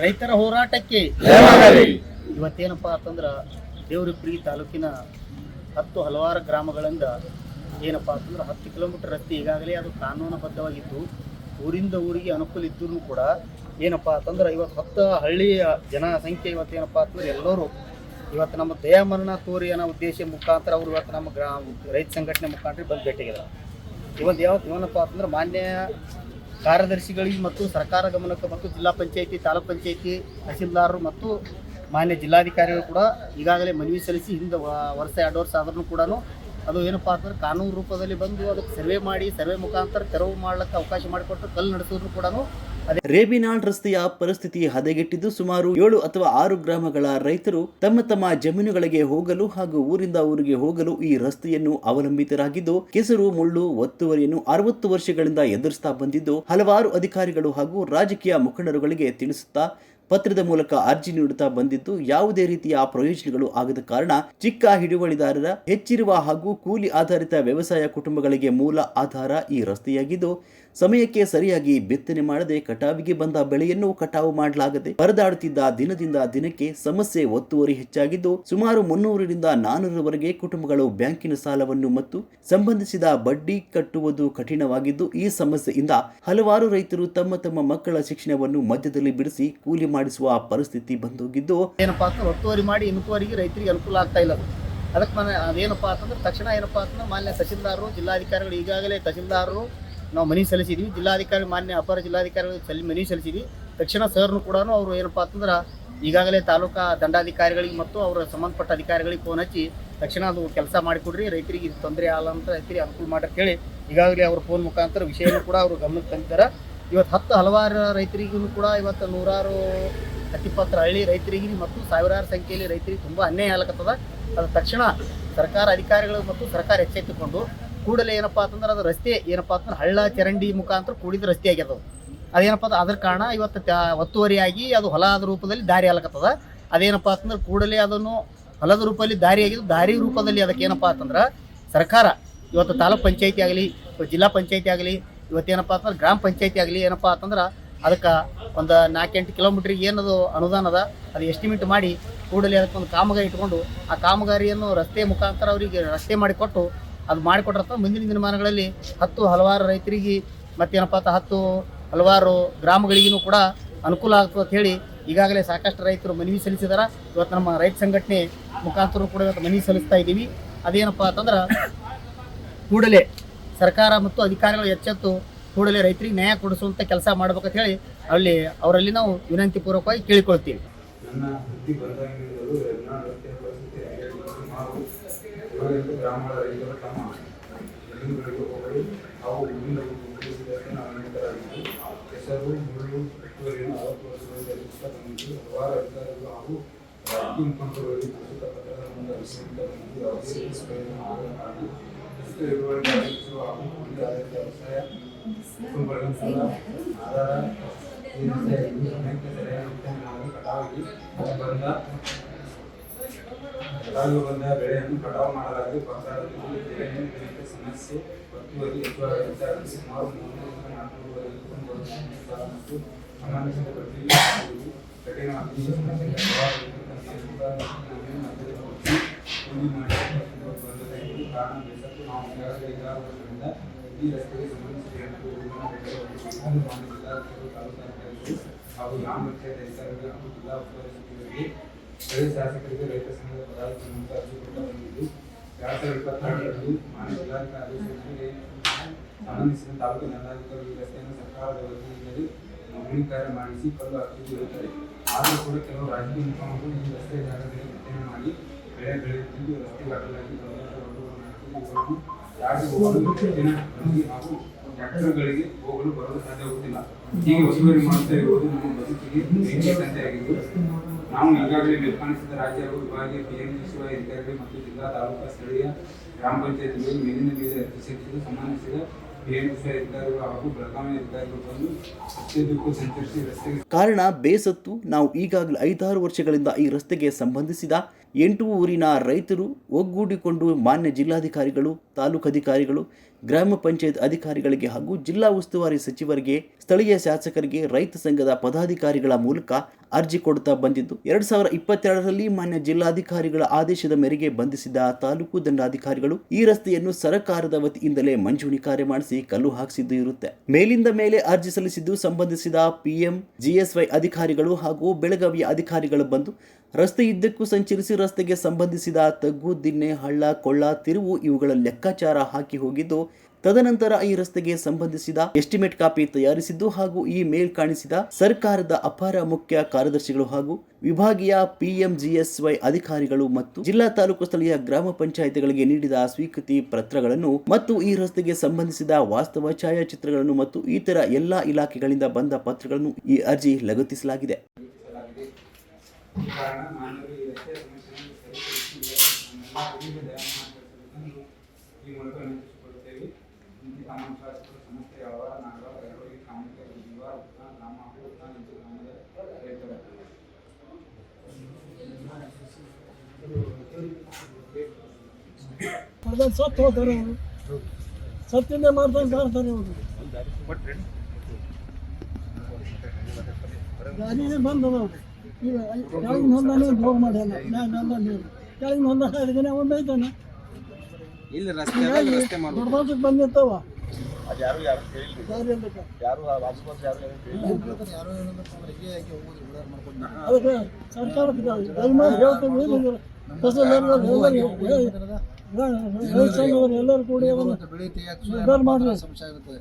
ರೈತರ ಹೋರಾಟಕ್ಕೆ ಇವತ್ತೇನಪ್ಪ ಅಂತಂದ್ರೆ ದೇವರಿಪ್ರಿ ತಾಲೂಕಿನ ಹತ್ತು ಹಲವಾರು ಗ್ರಾಮಗಳಿಂದ ಏನಪ್ಪ ಅಂತಂದ್ರೆ ಹತ್ತು ಕಿಲೋಮೀಟರ್ ರಸ್ತೆ ಈಗಾಗಲೇ ಅದು ಕಾನೂನುಬದ್ಧವಾಗಿದ್ದು ಊರಿಂದ ಊರಿಗೆ ಅನುಕೂಲ ಇದ್ದರೂ ಕೂಡ ಏನಪ್ಪ ಅಂತಂದ್ರೆ ಇವತ್ತು ಹತ್ತು ಹಳ್ಳಿಯ ಜನಸಂಖ್ಯೆ ಇವತ್ತೇನಪ್ಪ ಅಂತಂದ್ರೆ ಎಲ್ಲರೂ ಇವತ್ತು ನಮ್ಮ ದಯಾಮರಣ ತೋರಿ ಅನ್ನೋ ಉದ್ದೇಶ ಮುಖಾಂತರ ಅವರು ಇವತ್ತು ನಮ್ಮ ಗ್ರಾಮ ರೈತ ಸಂಘಟನೆ ಮುಖಾಂತರ ಬಂದು ಭೇಟಿಯಾಗಿದ್ದಾರೆ. ಇವತ್ತು ಯಾವ ಏನಪ್ಪ ಅಂತಂದ್ರೆ ಮಾನ್ಯ ಕಾರ್ಯದರ್ಶಿಗಳಿಗೆ ಮತ್ತು ಸರ್ಕಾರ ಗಮನಕ್ಕೆ ಮತ್ತು ಜಿಲ್ಲಾ ಪಂಚಾಯಿತಿ, ತಾಲೂಕ್ ಪಂಚಾಯಿತಿ ತಹಸೀಲ್ದಾರರು ಮತ್ತು ಮಾನ್ಯ ಜಿಲ್ಲಾಧಿಕಾರಿಗಳು ಕೂಡ ಈಗಾಗಲೇ ಮನವಿ ಸಲ್ಲಿಸಿ ಹಿಂದೆ ವರ್ಷ ಎರಡು ವರ್ಷ ಆದ್ರೂ ಕೂಡ ಅದು ಏನಪ್ಪ ಅಂತಂದ್ರೆ ಕಾನೂನು ರೂಪದಲ್ಲಿ ಬಂದು ಅದಕ್ಕೆ ಸರ್ವೆ ಮಾಡಿ, ಸರ್ವೆ ಮುಖಾಂತರ ತೆರವು ಮಾಡ್ಲಿಕ್ಕೆ ಅವಕಾಶ ಮಾಡಿಕೊಟ್ಟು ಕಲ್ಲು ನಡೆಸೋದ್ರು ಕೂಡ ರೇಬಿನಾಳ್ ರಸ್ತೆಯ ಪರಿಸ್ಥಿತಿ ಹದಗೆಟ್ಟಿದ್ದು ಸುಮಾರು ಏಳು ಅಥವಾ ಆರು ಗ್ರಾಮಗಳ ರೈತರು ತಮ್ಮ ತಮ್ಮ ಜಮೀನುಗಳಿಗೆ ಹೋಗಲು ಹಾಗೂ ಊರಿಂದ ಊರಿಗೆ ಹೋಗಲು ಈ ರಸ್ತೆಯನ್ನು ಅವಲಂಬಿತರಾಗಿದ್ದು, ಕೆಸರು, ಮುಳ್ಳು, ಒತ್ತುವರಿಯನ್ನು ಅರವತ್ತು ವರ್ಷಗಳಿಂದ ಎದುರಿಸ್ತಾ ಬಂದಿದ್ದು, ಹಲವಾರು ಅಧಿಕಾರಿಗಳು ಹಾಗೂ ರಾಜಕೀಯ ಮುಖಂಡರುಗಳಿಗೆ ತಿಳಿಸುತ್ತಾ ಪತ್ರದ ಮೂಲಕ ಅರ್ಜಿ ನೀಡುತ್ತಾ ಬಂದಿದ್ದು, ಯಾವುದೇ ರೀತಿಯ ಪ್ರಯೋಜನಗಳು ಆಗದ ಕಾರಣ ಚಿಕ್ಕ ಹಿಡುವಳಿದಾರರ ಹೆಚ್ಚಿರುವ ಹಾಗೂ ಕೂಲಿ ಆಧಾರಿತ ವ್ಯವಸಾಯ ಕುಟುಂಬಗಳಿಗೆ ಮೂಲ ಆಧಾರ ಈ ರಸ್ತೆಯಾಗಿದ್ದು ಸಮಯಕ್ಕೆ ಸರಿಯಾಗಿ ಬಿತ್ತನೆ ಮಾಡದೆ ಕಟಾವಿಗೆ ಬಂದ ಬೆಳೆಯನ್ನು ಕಟಾವು ಮಾಡಲಾಗದೆ ಪರದಾಡುತ್ತಿದ್ದ ದಿನದಿಂದ ದಿನಕ್ಕೆ ಸಮಸ್ಯೆ ಒತ್ತುವರಿ ಹೆಚ್ಚಾಗಿದ್ದು, ಸುಮಾರು ಮುನ್ನೂರರಿಂದ ನಾನೂರವರೆಗೆ ಕುಟುಂಬಗಳು ಬ್ಯಾಂಕಿನ ಸಾಲವನ್ನು ಮತ್ತು ಸಂಬಂಧಿಸಿದ ಬಡ್ಡಿ ಕಟ್ಟುವುದು ಕಠಿಣವಾಗಿದ್ದು, ಈ ಸಮಸ್ಯೆಯಿಂದ ಹಲವಾರು ರೈತರು ತಮ್ಮ ತಮ್ಮ ಮಕ್ಕಳ ಶಿಕ್ಷಣವನ್ನು ಮಧ್ಯದಲ್ಲಿ ಬಿಡಿಸಿ ಕೂಲಿ ಮಾಡಿಸುವ ಪರಿಸ್ಥಿತಿ ಬಂದೋಗಿದ್ದು, ಏನಪ್ಪಾ ಅಂತ ಒತ್ತುವರಿ ಮಾಡಿ ಇನ್ಕುವರಿಗೆ ರೈತರಿಗೆ ಅನುಕೂಲ ಆಗ್ತಾ ಇಲ್ಲ ಅದು. ಅದಕ್ಕೆ ಅದೇನಪ್ಪ ಅಂತಂದ್ರೆ ತಕ್ಷಣ ಏನಪ್ಪಾ ಅಂತಂದ್ರೆ ಮಾನ್ಯ ತಹಸೀಲ್ದಾರರು, ಜಿಲ್ಲಾಧಿಕಾರಿಗಳು ಈಗಾಗಲೇ ತಹಸೀಲ್ದಾರರು ನಾವು ಮನವಿ ಸಲ್ಲಿಸಿದ್ವಿ. ಜಿಲ್ಲಾಧಿಕಾರಿ, ಮಾನ್ಯ ಅಪರ ಜಿಲ್ಲಾಧಿಕಾರಿಗಳು ಸಲ್ಲಿ ಮನವಿ ಸಲ್ಲಿಸಿದ್ವಿ. ತಕ್ಷಣ ಸರ್ನು ಕೂಡ ಅವರು ಏನಪ್ಪ ಅಂತಂದ್ರೆ ಈಗಾಗಲೇ ತಾಲೂಕಾ ದಂಡಾಧಿಕಾರಿಗಳಿಗೆ ಮತ್ತು ಅವರ ಸಂಬಂಧಪಟ್ಟ ಅಧಿಕಾರಿಗಳಿಗೆ ಫೋನ್ ಹಚ್ಚಿ ತಕ್ಷಣ ಅದು ಕೆಲಸ ಮಾಡಿಕೊಡ್ರಿ, ರೈತರಿಗೆ ಇದು ತೊಂದರೆ ಆಗಲ್ಲ ಅಂತ ರೈತರಿಗೆ ಅನುಕೂಲ ಮಾಡಕ್ಕೆ ಹೇಳಿ ಈಗಾಗಲೇ ಅವ್ರ ಫೋನ್ ಮುಖಾಂತರ ವಿಷಯನೂ ಕೂಡ ಅವರು ಗಮನಕ್ಕೆ ತಂದಿದ್ದಾರೆ ಇವತ್ತು ಹತ್ತು ಹಲವಾರು ರೈತರಿಗೂ ಕೂಡ ಇವತ್ತು ನೂರಾರು ಹತ್ತಿಪ್ಪತ್ತರ ಹಳ್ಳಿ ರೈತರಿಗೆ ಮತ್ತು ಸಾವಿರಾರು ಸಂಖ್ಯೆಯಲ್ಲಿ ರೈತರಿಗೆ ತುಂಬ ಅನ್ಯಾಯ ಆಗ್ಲತ್ತದ ಅದು ತಕ್ಷಣ ಸರ್ಕಾರ ಅಧಿಕಾರಿಗಳು ಮತ್ತು ಸರ್ಕಾರ ಎಚ್ಚೆತ್ತುಕೊಂಡು ಕೂಡಲೇ ಏನಪ್ಪ ಅಂತಂದ್ರೆ ಅದು ರಸ್ತೆ ಏನಪ್ಪ ಅಂತಂದ್ರೆ ಹಳ್ಳ ಚರಂಡಿ ಮುಖಾಂತರ ಕೂಡಿದ ರಸ್ತೆ ಆಗ್ಯದ ಅದು. ಅದೇನಪ್ಪ ಅದು ಅದ್ರ ಕಾರಣ ಇವತ್ತು ಒತ್ತುವರಿಯಾಗಿ ಅದು ಹೊಲದ ರೂಪದಲ್ಲಿ ದಾರಿ ಆಗ್ಲಕತ್ತದ ಅದೇನಪ್ಪ ಅಂತಂದ್ರೆ ಕೂಡಲೇ ಅದನ್ನು ಹೊಲದ ರೂಪದಲ್ಲಿ ದಾರಿ ಆಗಿದ್ದು ದಾರಿ ರೂಪದಲ್ಲಿ ಅದಕ್ಕೆ ಏನಪ್ಪ ಅಂತಂದ್ರೆ ಸರ್ಕಾರ ಇವತ್ತು ತಾಲೂಕ್ ಪಂಚಾಯತಿ ಆಗಲಿ ಜಿಲ್ಲಾ ಪಂಚಾಯತಿ ಆಗಲಿ ಇವತ್ತೇನಪ್ಪ ಅಂತಂದ್ರೆ ಗ್ರಾಮ ಪಂಚಾಯತಿ ಆಗಲಿ ಏನಪ್ಪ ಅಂತಂದ್ರೆ ಅದಕ್ಕೆ ಒಂದು ನಾಲ್ಕೆಂಟು ಕಿಲೋಮೀಟ್ರಿಗೆ ಏನದು ಅನುದಾನ ಅದ ಅದು ಎಸ್ಟಿಮೇಟ್ ಮಾಡಿ ಕೂಡಲೇ ಅದಕ್ಕೆ ಒಂದು ಕಾಮಗಾರಿ ಇಟ್ಕೊಂಡು ಆ ಕಾಮಗಾರಿಯನ್ನು ರಸ್ತೆ ಮುಖಾಂತರ ಅವರಿಗೆ ರಸ್ತೆ ಮಾಡಿಕೊಟ್ಟು ಅದು ಮಾಡಿಕೊಟ್ರಪ್ಪ ಮುಂದಿನ ದಿನಮಾನಗಳಲ್ಲಿ ಹತ್ತು ಹಲವಾರು ರೈತರಿಗೆ ಮತ್ತೇನಪ್ಪ ಅಂತ ಹತ್ತು ಹಲವಾರು ಗ್ರಾಮಗಳಿಗೂ ಕೂಡ ಅನುಕೂಲ ಆಗ್ತದೆ ಅಂತ ಹೇಳಿ ಈಗಾಗಲೇ ಸಾಕಷ್ಟು ರೈತರು ಮನವಿ ಸಲ್ಲಿಸಿದಾರ. ಇವತ್ತು ನಮ್ಮ ರೈತ ಸಂಘಟನೆ ಮುಖಾಂತರ ಕೂಡ ಇವತ್ತು ಮನವಿ ಸಲ್ಲಿಸ್ತಾ ಇದ್ದೀವಿ. ಅದೇನಪ್ಪ ಅಂತಂದ್ರೆ ಕೂಡಲೇ ಸರ್ಕಾರ ಮತ್ತು ಅಧಿಕಾರಿಗಳು ಎಚ್ಚೆತ್ತು ಕೂಡಲೇ ರೈತರಿಗೆ ನ್ಯಾಯ ಕೊಡಿಸುವಂಥ ಕೆಲಸ ಮಾಡ್ಬೇಕಂತ ಹೇಳಿ ಅಲ್ಲಿ ಅವರಲ್ಲಿ ನಾವು ವಿನಂತಿ ಪೂರ್ವಕವಾಗಿ ಕೇಳಿಕೊಳ್ತೀವಿ ಏಳೆಂಟು ಗ್ರಾಮಗಳ ರೈತರು ತಮ್ಮ ಜಮೀನುಗಳಿಗೆ ಹೋಗಲು ಹಾಗೂ ಉದ್ದೇಶಿಸಿದಂತೆ ನಾವು ನೇಮಿತರಾಗಿದ್ದು ಹೆಸರು ಮುಳ್ಳು ಹೆಚ್ಚುವರಿಯನ್ನು ಅರವತ್ತು ವರ್ಷಗಳಿಂದ ಬಂದಿದ್ದು, ಹಲವಾರು ಅಧಿಕಾರಿಗಳು ಹಾಗೂ ರಾಜಕೀಯ ಮುಖಂಡರುಗಳಿಗೆ ಪ್ರಸ್ತುತ ಪತ್ರದ ವಿಷಯದಿಂದ ಬಂದಿದ್ದು, ಯಾವುದೇ ಹಾಗೂ ಕೂಲಿ ಆಧಾರಿತ ವ್ಯವಸಾಯ ಕುಟುಂಬಗಳನ್ನು ಕೂಡ ಆಧಾರ ಸರಿಯಾಗಿ ಕಟಾವಿಗೆ ಬಂದ ಕಟಾವಿಗೆ ಬಂದ ಬೆಳೆಯನ್ನು ಕಟಾವು ಮಾಡಲಾಗಿ ಪಕ್ಕದಲ್ಲಿ ಬೆಳೆಯನ್ನು ಬೆಳೆಯುವ ಸಮಸ್ಯೆ ಒತ್ತುವರಿ ಹೆಚ್ಚುವರಿ ಹೆಚ್ಚಾಗಿ ಸುಮಾರು ಮುನ್ನೂರರಿಂದ ನಾಲ್ಕುನೂರವರೆಗೆ ಕುಟುಂಬಗಳು ಸಾಲ ಮತ್ತು ಸಂಬಂಧಿಸಿದ ಬಡ್ಡಿ ಕಟ್ಟುವುದು ಕಠಿಣವಾಗಿ ಈ ಸಮಸ್ಯೆ ಹಲವಾರು ರೈತರು ತಮ್ಮ ಅನುಕೂಲವನ್ನು ಮಧ್ಯದಲ್ಲಿ ಹೋಗಿ ಕೂಲಿ ಮಾಡಿ ಬಂದದ ಇದು ಕಾರಣ ಬೇಸತ್ತು. ನಾವು ಈಗಾಗಲೇ ಐದಾರು ವರ್ಷಗಳಿಂದ ಈ ರಸ್ತೆಗೆ ಸಂಬಂಧಿಸಿದ ಎಂಟು ಊರಿನ ಬೆಳೆಗಳನ್ನು ಮಾಡಿಲ್ಲ ತಾಲೂಕಾಧಿಕಾರಿಗಳು ಹಾಗೂ ಗ್ರಾಮ ಪಂಚಾಯತ್ ಅಧಿಕಾರಿಗಳು ಹಾಗೂ ಜಿಲ್ಲಾ ಉಸ್ತುವಾರಿ ಸಚಿವರಿಗೆ ಸ್ಥಳೀಯ ಶಾಸಕರಿಗೆ ರೈತ ಸಂಘದ ಪದಾಧಿಕಾರಿಗಳಿಂದ ಅರ್ಜಿ ಕೊಟ್ಟು ಬಂದಿದ್ದು, ಎರಡ್ ಸಾವಿರದ ಇಪ್ಪತ್ನಾಲ್ಕರಲ್ಲಿ ಮಾನ್ಯ ಜಿಲ್ಲಾಧಿಕಾರಿ ಆದೇಶದೊಂದಿಗೆ ಸಂಬಂಧಿಸಿದ ತಾಲೂಕು ದಂಡಾಧಿಕಾರಿ ವ್ಯವಸ್ಥೆಯನ್ನು ಸರ್ಕಾರದ ವತಿಯಿಂದಲೇ ನೋಂದಣಿ ಕಾರ್ಯ ಮಾಡಿಸಿ ಕಲ್ಲು ಹಾಕುವುದು ಇರುತ್ತದೆ. ಆದರೂ ಕೂಡ ಕೆಲವು ರಾಜಕೀಯ ಮುಖಂಡರು ಈ ರಸ್ತೆ ಜಾಗದಲ್ಲಿ ವಿತರಣೆ ಮಾಡಿ ಬೆಳೆ ಬೆಳೆಯುತ್ತಿದ್ದು ರಸ್ತೆ ಅಡ್ಡಲಾಗಿ ಇವುಗಳನ್ನು ಹೋಗಲು ಮಂದಿ ಹಾಗೂ ಟ್ರ್ಯಾಕ್ಟರ್ಗಳಿಗೆ ಬರಲು ಸಾಧ್ಯವಾಗುತ್ತಿಲ್ಲ. ಹೀಗೆ ಒತ್ತುವರಿ ಮಾಡುತ್ತಾ ಇರುವುದು ನಮ್ಮ ಬದುಕಿಗೆ ಬೆಂಕಿ ತಂದೆಯಾಗಿದ್ದು ನಾವು ಈಗಾಗಲೇ ನಿರ್ಮಾಣಿಸಿದ ರಾಜ್ಯ ಹಾಗೂ ವಿಭಾಗೀಯ ಪಿಎಂಜಿಸುವ ಅಧಿಕಾರಿಗಳು ಮತ್ತು ಜಿಲ್ಲಾ ತಾಲೂಕಾ ಸ್ಥಳೀಯ ಗ್ರಾಮ ಪಂಚಾಯತ್ಗಳು ಮೇಲಿನ ಮೇಲೆ ಅಧ್ಯಕ್ಷಿಸಿದ್ದು ಸಂಬಂಧಿಸಿದ ಕಾರಣ ಬೇಸತ್ತು. ನಾವು ಈಗಾಗಲೇ ಐದಾರು ವರ್ಷಗಳಿಂದ ಈ ರಸ್ತೆಗೆ ಸಂಬಂಧಿಸಿದ ಎಂಟು ಊರಿನ ರೈತರು ಒಗ್ಗೂಡಿಕೊಂಡು ಮಾನ್ಯ ಜಿಲ್ಲಾಧಿಕಾರಿಗಳು ತಾಲೂಕು ಅಧಿಕಾರಿಗಳು ಗ್ರಾಮ ಪಂಚಾಯತ್ ಅಧಿಕಾರಿಗಳಿಗೆ ಹಾಗೂ ಜಿಲ್ಲಾ ಉಸ್ತುವಾರಿ ಸಚಿವರಿಗೆ, ಸ್ಥಳೀಯ ಶಾಸಕರಿಗೆ, ರೈತ ಸಂಘದ ಪದಾಧಿಕಾರಿಗಳ ಮೂಲಕ ಅರ್ಜಿ ಕೊಡುತ್ತಾ ಬಂದಿದ್ದು, ಎರಡ್ ಸಾವಿರ ಇಪ್ಪತ್ತೆರಡರಲ್ಲಿ ಮಾನ್ಯ ಜಿಲ್ಲಾಧಿಕಾರಿಗಳ ಆದೇಶದ ಮೇರೆಗೆ ಬಂಧಿಸಿದ ತಾಲೂಕು ದಂಡಾಧಿಕಾರಿಗಳು ಈ ರಸ್ತೆಯನ್ನು ಸರಕಾರದ ವತಿಯಿಂದಲೇ ಮಂಜೂಣಿ ಕಾರ್ಯ ಮಾಡಿಸಿ ಕಲ್ಲು ಹಾಕಿಸಿದ್ದು ಇರುತ್ತೆ. ಮೇಲಿಂದ ಮೇಲೆ ಅರ್ಜಿ ಸಲ್ಲಿಸಿದ್ದು ಸಂಬಂಧಿಸಿದ ಪಿಎಂ, ಜಿಎಸ್ವೈ ಅಧಿಕಾರಿಗಳು ಹಾಗೂ ಬೆಳಗಾವಿಯ ಅಧಿಕಾರಿಗಳು ಬಂದು ರಸ್ತೆ ಇದ್ದಕ್ಕೂ ಸಂಚರಿಸಿ ರಸ್ತೆಗೆ ಸಂಬಂಧಿಸಿದ ತಗ್ಗು ದಿನ್ನೆ ಹಳ್ಳ, ಕೊಳ್ಳ, ತಿರುವು ಇವುಗಳ ಲೆಕ್ಕಾಚಾರ ಹಾಕಿ ಹೋಗಿದ್ದು ತದನಂತರ ಈ ರಸ್ತೆಗೆ ಸಂಬಂಧಿಸಿದ ಎಸ್ಟಿಮೇಟ್ ಕಾಪಿ ತಯಾರಿಸಿದ್ದು ಹಾಗೂ ಈ ಮೇಲ್ ಕಾಣಿಸಿದ ಸರ್ಕಾರದ ಅಪಾರ ಮುಖ್ಯ ಕಾರ್ಯದರ್ಶಿಗಳು ಹಾಗೂ ವಿಭಾಗೀಯ ಪಿಎಂಜಿಎಸ್ವೈ ಅಧಿಕಾರಿಗಳು ಮತ್ತು ಜಿಲ್ಲಾ ತಾಲೂಕು ಸ್ಥಳೀಯ ಗ್ರಾಮ ಪಂಚಾಯಿತಿಗಳಿಗೆ ನೀಡಿದ ಸ್ವೀಕೃತಿ ಪತ್ರಗಳನ್ನು ಮತ್ತು ಈ ರಸ್ತೆಗೆ ಸಂಬಂಧಿಸಿದ ವಾಸ್ತವ ಛಾಯಾಚಿತ್ರಗಳನ್ನು ಮತ್ತು ಇತರ ಎಲ್ಲಾ ಇಲಾಖೆಗಳಿಂದ ಬಂದ ಪತ್ರಗಳನ್ನು ಈ ಅರ್ಜಿ ಲಗತ್ತಿಸಲಾಗಿದೆ. ಇಂತಿ ಸಂಸ್ಥೆ ಕಾಮಗಾರಿ ಜೀವ ನಮ್ಮ ಉತ್ತಾ ನಿಂತು ಗ್ರಾಮದ ರೈತರು ಅದನ್ನು ಸತ್ತು ಅವರು ಸತ್ತಿಂದ ಮಾಡ್ದಂಗೆ ಗಾಡಿನೇ ಬಂದದ ಅವರು ಈಗ ಕೆಳಗಿನ ಹೊಂದಾನೆ ದ್ರೋಹ ಮಾಡ್ಯಾನ ಒಂದು ಐತಾನೆ ಇಲ್ಲಿ ಹೀಗಾಗಿ ದೊಡ್ಡದಕ್ಕೆ ಬಂದಿರ್ತಾವ. ಅದು ಯಾರು ಯಾರು ಕೇಳಿಲ್ಲ. ಯಾರು ಆಸುಪಾಸು ಯಾರು ಎಲ್ಲರೂ ಕೂಡಿ ಸಮಸ್ಯೆ ಆಗುತ್ತದೆ